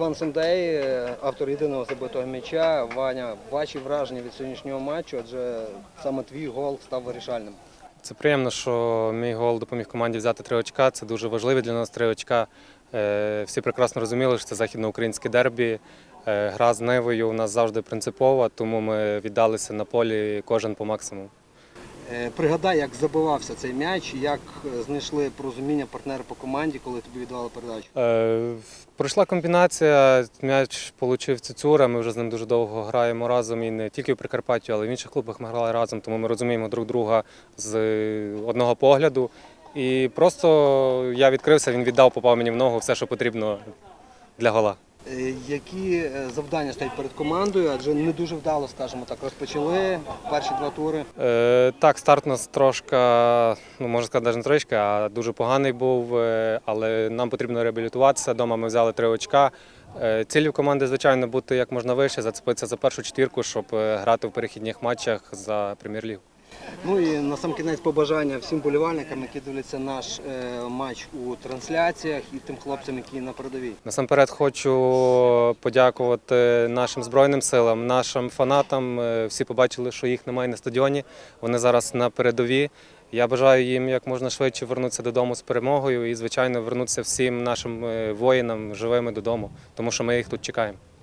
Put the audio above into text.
Іван Сендей, е, автор єдиного забитого м'яча. Ваня, ваші враження від сьогоднішнього матчу, адже саме твій гол став вирішальним. Це приємно, що мій гол допоміг команді взяти три очка. Це дуже важливі для нас три очка. Е, Всі прекрасно розуміли, що це західноукраїнське дербі. Е, Гра з Нивою у нас завжди принципова, тому ми віддалися на полі кожен по максимуму. Е, Пригадай, як забивався цей м'яч, як е, знайшли порозуміння партнери по команді, коли тобі віддавали передачу. Е, Пройшла комбінація, м'яч отримав Цюцюра. Ми вже з ним дуже довго граємо разом і не тільки в Прикарпатті, але й в інших клубах ми грали разом, тому ми розуміємо друг друга з одного погляду. І просто я відкрився, він віддав, попав мені в ногу все, що потрібно для гола. Е, Які е, завдання стоять перед командою? Адже не дуже вдало, скажімо так, розпочали перші два тури. Е, так, старт у нас трошки, ну можна сказати, навіть не трошки, а дуже поганий був, але нам потрібно реабілітуватися. Дома ми взяли три очка. Цілі команди, звичайно, бути як можна вище, зацепитися за першу четвірку, щоб грати в перехідних матчах за прем'єр-лігу. Ну і на сам кінець побажання всім болівальникам, які дивляться наш е, матч у трансляціях, і тим хлопцям, які на передовій. Насамперед хочу подякувати нашим збройним силам, нашим фанатам. Е, Всі побачили, що їх немає на стадіоні. Вони зараз на передові. Я бажаю їм як можна швидше вернутися додому з перемогою і, звичайно, вернутися всім нашим е, воїнам живими додому, тому що ми їх тут чекаємо.